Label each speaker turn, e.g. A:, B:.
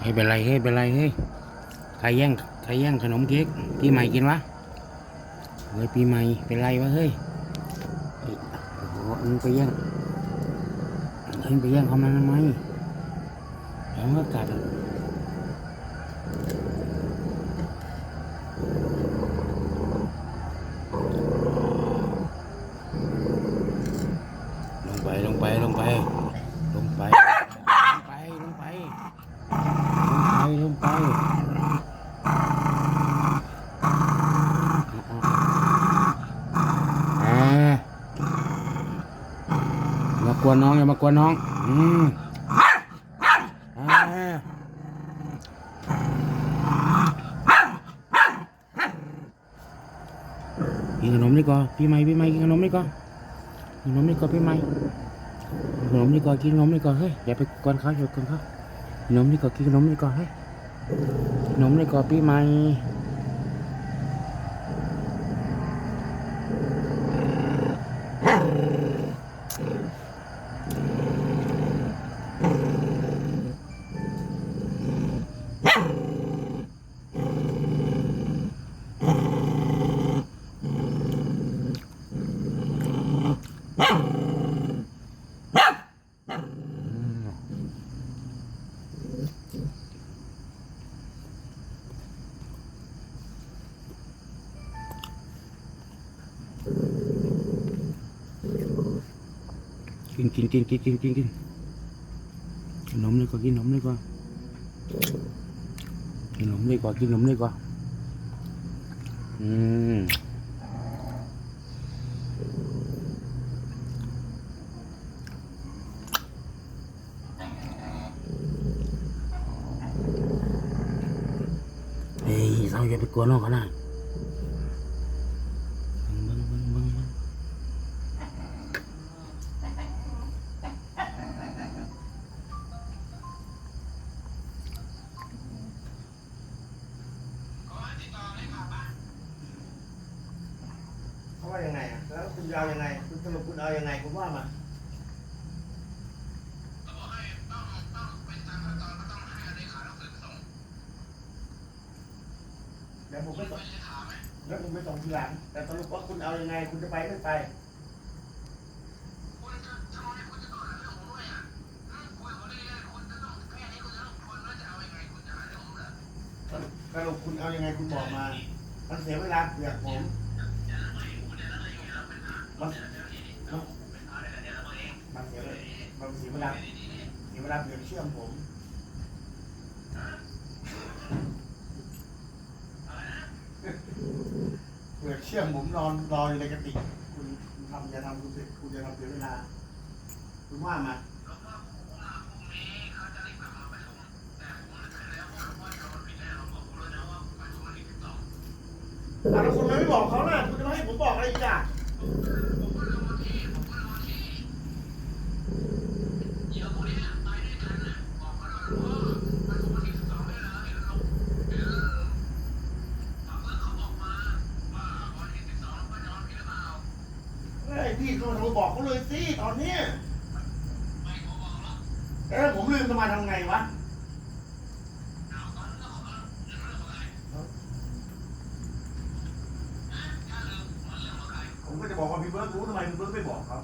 A: เฮ้ยเป็นไรเฮ้ยเป็นไรเฮ้ยใครแย่งใครแย่งขนมเค้กพี่ใหม่กินวะเฮ้ยปีใหม่เป็นไรวะเฮ้ยโอ้โหมึงไปแย่งมึงไปแย่งเขามาทำไมแล้วก็กัดอะลงไปลงไปลงไปลงไปลงไปลงไป ลงไปลงไป อ่ามากวน้องอย่ามากลัวน้อง อืมอ่ากินขนมดีกว่าพี่ใหม่พี่ใหม่กินขนมดีกว่ากินขนมดีกว่าพี่ใหม่ขนมดีกว่ากินขนมดีกว่าเฮ้ยอย่าไปกวนเขาอย่าไปกวนเขาขนมดีกว่ากินขนมดีกว่าเฮ้ย ขนมในกรอบปีใหม่ กินกินกินกินกินกินกินขนมดีกว่ากินขนมดีกว่ากินขนมดีกว่ากินขนมดีกว่าอืมเฮ้ยเราอย่าไปกลัวน้องเขานะ
B: แล้วคุณจะเอายังไง คุณสรุปคุณเอายังไงคุณว่ามาเดี๋ยวผมไปส่งแล้วผมไปส่งทีหลัง แต่สรุปว่าคุณเอายังไง คุณจะไปไม่ไปสรุปคุณเอายังไงคุณบอกมา มันเสียเวลาเกือกผม มันมันเสียวมันเสียเวลาเสียเวลาเปลี่ยนเชื่อมผมเปลือกเชื่อมผมนอนรออยู่ในกระติกคุณคุณทำอย่าทำคุณเสียคุณจะทำเสียเวลา คุณว่ามาแล้วคุณไม่บอกเขาล่ะคุณจะมาให้ผมบอกอะไรอีกอะ พี่เขาโทรบอกเขาเลยสิตอนเนี้ยเออผมลืมทำไมทำไงวะผมก็จะบอกว่าพี่เบิร์ดรู้ทำไมพี่เบิร์ดไม่บอกเขา